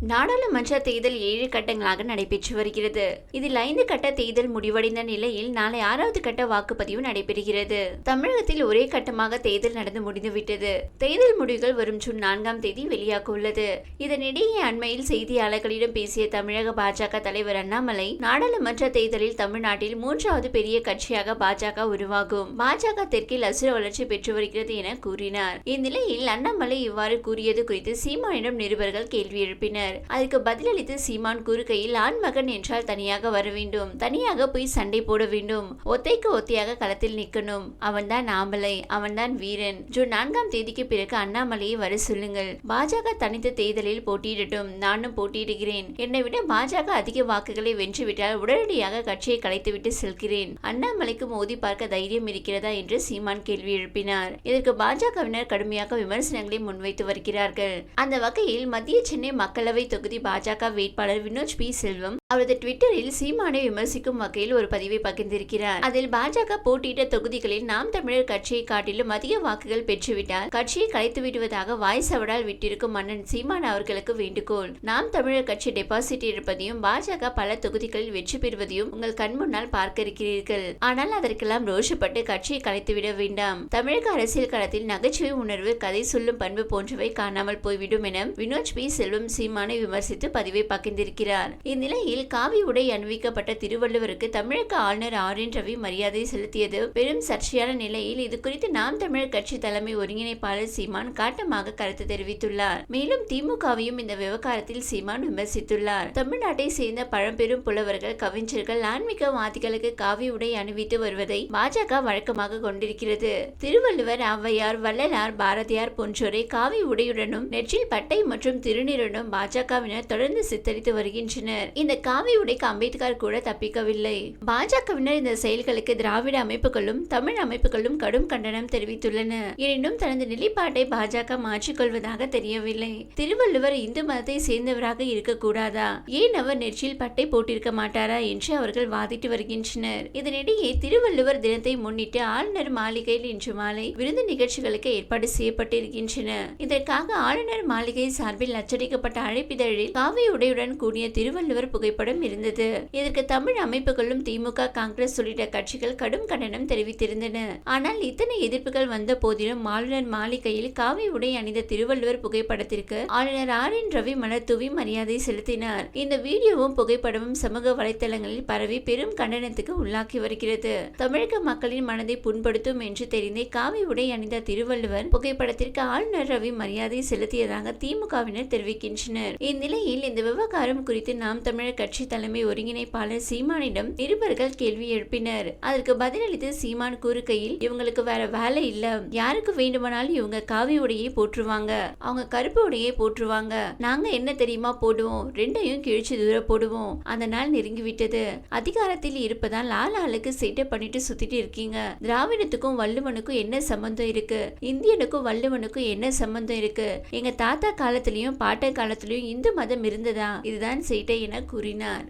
நாடாளுமன்ற தேர்தல் ஏழு கட்டங்களாக நடைபெற்று வருகிறது. இதில் ஐந்து கட்ட தேர்தல் முடிவடைந்த நிலையில் நாளை ஆறாவது கட்ட வாக்குப்பதிவு நடைபெறுகிறது. தமிழகத்தில் ஒரே கட்டமாக தேர்தல் நடந்து முடிந்துவிட்டது. தேர்தல் முடிவுகள் வரும் ஜூன் நான்காம் தேதி வெளியாக உள்ளது இதனிடையே அண்மையில் செய்தியாளர்களிடம் பேசிய தமிழக பாஜக தலைவர் அண்ணாமலை நாடாளுமன்ற தேர்தலில் தமிழ்நாட்டில் மூன்றாவது பெரிய கட்சியாக பாஜக உருவாகும். பாஜக தெற்கில் அசுர வளர்ச்சி பெற்று வருகிறது என கூறினார். இந்நிலையில் அண்ணாமலை இவ்வாறு கூறியது குறித்து சீமானிடம் நிருபர்கள் கேள்வி எழுப்பினர். அதற்கு பதிலளித்து சீமான் கூறுகையில் ஆண்மகன் என்றால் தனியாக வர வேண்டும். தனியாக போய் சண்டை போட வேண்டும். ஒத்தைக்கு ஒத்தையாக களத்தில் நிற்கணும். அவன்தான் ஆம்பளை அவன்தான் வீரன். ஜூன் நான்காம் தேதிக்கு பிறகு அண்ணாமலையை வர சொல்லுங்கள். பாஜக தனித்த தேர்தலில் போட்டியிடட்டும். நானும் போட்டியிடுகிறேன். என்னை விட பாஜக அதிக வாக்குகளை வென்றுவிட்டால் உடனடியாக கட்சியை கலைத்துவிட்டு செல்கிறேன். அண்ணாமலைக்கு மோதி பார்க்க தைரியம் இருக்கிறதா என்று சீமான் கேள்வி எழுப்பினார். இதற்கு பாஜகவினர் கடுமையாக விமர்சனங்களை முன்வைத்து வருகிறார்கள். அந்த வகையில் மத்திய சென்னை மக்களவை மக்களவை தொகுதி பாஜக வேட்பாளர் வினோஜ் பி. செல்வம் அவரது ட்விட்டரில் சீமானை விமர்சிக்கும் வகையில் ஒரு பதிவை பகிர்ந்திருக்கிறார். அதில் பாஜக போட்டியிட்ட தொகுதிகளில் நாம் தமிழர் கட்சியை காட்டிலும் அதிக வாக்குகள் பெற்றுவிட்டால் கட்சியை கலைத்து விடுவதாக வாய்ஸ் அவடால் விட்டிருக்கும் மன்னன் சீமான் அவர்களுக்கு வேண்டுகோள். நாம் தமிழர் கட்சி டெபாசிட் இருப்பதையும் பாஜக பல தொகுதிகளில் வெற்றி பெறுவதையும் உங்கள் கண் முன்னால் பார்க்க இருக்கிறீர்கள் ஆனால் அதற்கெல்லாம் ரோஷப்பட்டு கட்சியை கலைத்துவிட வேண்டாம். தமிழக அரசியல் களத்தில் நகைச்சுவை உணர்வு கதை சொல்லும் பண்பு போன்றவை காணாமல் போய்விடும் என வினோஜ் பி. செல்வம் சீமான் விமர்சித்து பதிவை பகிர்ந்திருக்கிறார். இந்நிலையில் காவி உடை அணிவிக்கப்பட்ட திருவள்ளுவருக்கு தமிழக ஆளுநர் ஆர் என் ரவி மரியாதை செலுத்தியது. பெரும் சர்ச்சையான நிலையில் இது குறித்து நாம் தமிழர் கட்சி தலைமை ஒருங்கிணைப்பாளர் சீமான் காட்டமாக கருத்து தெரிவித்துள்ளார். மேலும் திமுகவையும் இந்த விவகாரத்தில் சீமான் விமர்சித்துள்ளார். தமிழ்நாட்டை சேர்ந்த பழம்பெரும் புலவர்கள் கவிஞர்கள் ஆன்மீகவாதிகளுக்கு காவி உடை அணிவித்து வருவதை பாஜக வழக்கமாக கொண்டிருக்கிறது. திருவள்ளுவர் ஔவையார் வள்ளலார் பாரதியார் போன்றோரை காவி உடையுடனும் நெற்றில் பட்டை மற்றும் திருநீருடனும் பாஜகவினர் தொடர்ந்து சித்தரித்து வருகின்றனர். இந்த காவி உடைக்கு அம்பேத்கர் கூட தப்பிக்கவில்லை. பாஜகவினர் இந்த செயல்களுக்கு திராவிட அமைப்புகளும் தமிழ் அமைப்புகளும் கடும் கண்டனம் தெரிவித்துள்ளன. எனினும் தனது நிலைப்பாட்டை பாஜக மாற்றிக்கொள்வதாக தெரியவில்லை. திருவள்ளுவர் இந்து மதத்தை சேர்ந்தவராக இருக்கக்கூடாதா? ஏன் அவர் நெற்றியில் பட்டை போட்டிருக்க மாட்டாரா என்று அவர்கள் வாதிட்டு வருகின்றனர். இதனிடையே திருவள்ளுவர் தினத்தை முன்னிட்டு ஆளுநர் மாளிகையில் இன்று மாலை விருந்து நிகழ்ச்சிகளுக்கு ஏற்பாடு செய்யப்பட்டிருக்கின்றன. இதற்காக ஆளுநர் மாளிகை சார்பில் அச்சடிக்கப்பட்ட அழைப்பு அழைப்பிதழில் காவி உடையுடன் கூடிய திருவள்ளுவர் புகைப்படம் இருந்தது. இதற்கு தமிழ் அமைப்புகளும் திமுக காங்கிரஸ் உள்ளிட்ட கட்சிகள் கடும் கண்டனம் தெரிவித்திருந்தன. ஆனால் இத்தனை எதிர்ப்புகள் வந்த போதிலும் ஆளுநர் மாளிகையில் காவி உடை அணிந்த திருவள்ளுவர் புகைப்படத்திற்கு ஆளுநர் ஆர் என் ரவி மலர் தூவி மரியாதை செலுத்தினார். இந்த வீடியோவும் புகைப்படமும் சமூக வலைதளங்களில் பரவி பெரும் கண்டனத்துக்கு உள்ளாக்கி வருகிறது. தமிழக மக்களின் மனதை புண்படுத்தும் என்று தெரிந்தே காவி உடை அணிந்த திருவள்ளுவர் புகைப்படத்திற்கு ஆளுநர் ரவி மரியாதை செலுத்தியதாக திமுகவினர் தெரிவிக்கின்றனர். இந்நிலையில் இந்த விவகாரம் குறித்து நாம் தமிழர் கட்சி தலைமை ஒருங்கிணைப்பாளர் சீமானிடம் நிருபர்கள் கேள்வி எழுப்பினர். அதற்கு பதிலளித்து சீமான் கூறுகையில் இவங்களுக்கு வேற வேலை இல்ல. யாருக்கு வேண்டுமானாலும் இவங்க காவி உடையை போற்றுவாங்க. அவங்க கருப்பு உடையை போற்றுவாங்க. நாங்க என்ன தெரியுமா போடுவோம்? ரெண்டையும் கிழிச்சு தூர போடுவோம். அந்த நாள் நெருங்கி விட்டது அதிகாரத்தில் இருப்பதால் ஆள் ஆளுக்கு பண்ணிட்டு சுத்திட்டு இருக்கீங்க. திராவிடத்துக்கும் வள்ளுவனுக்கும் என்ன சம்பந்தம் இருக்கு? இந்தியனுக்கும் வள்ளுவனுக்கும் என்ன சம்பந்தம் இருக்கு? எங்க தாத்தா காலத்திலயும் பாட்டன் காலத்திலயும் இந்து மதம் இருந்ததா? இதுதான் சேட்டை என கூறினார்.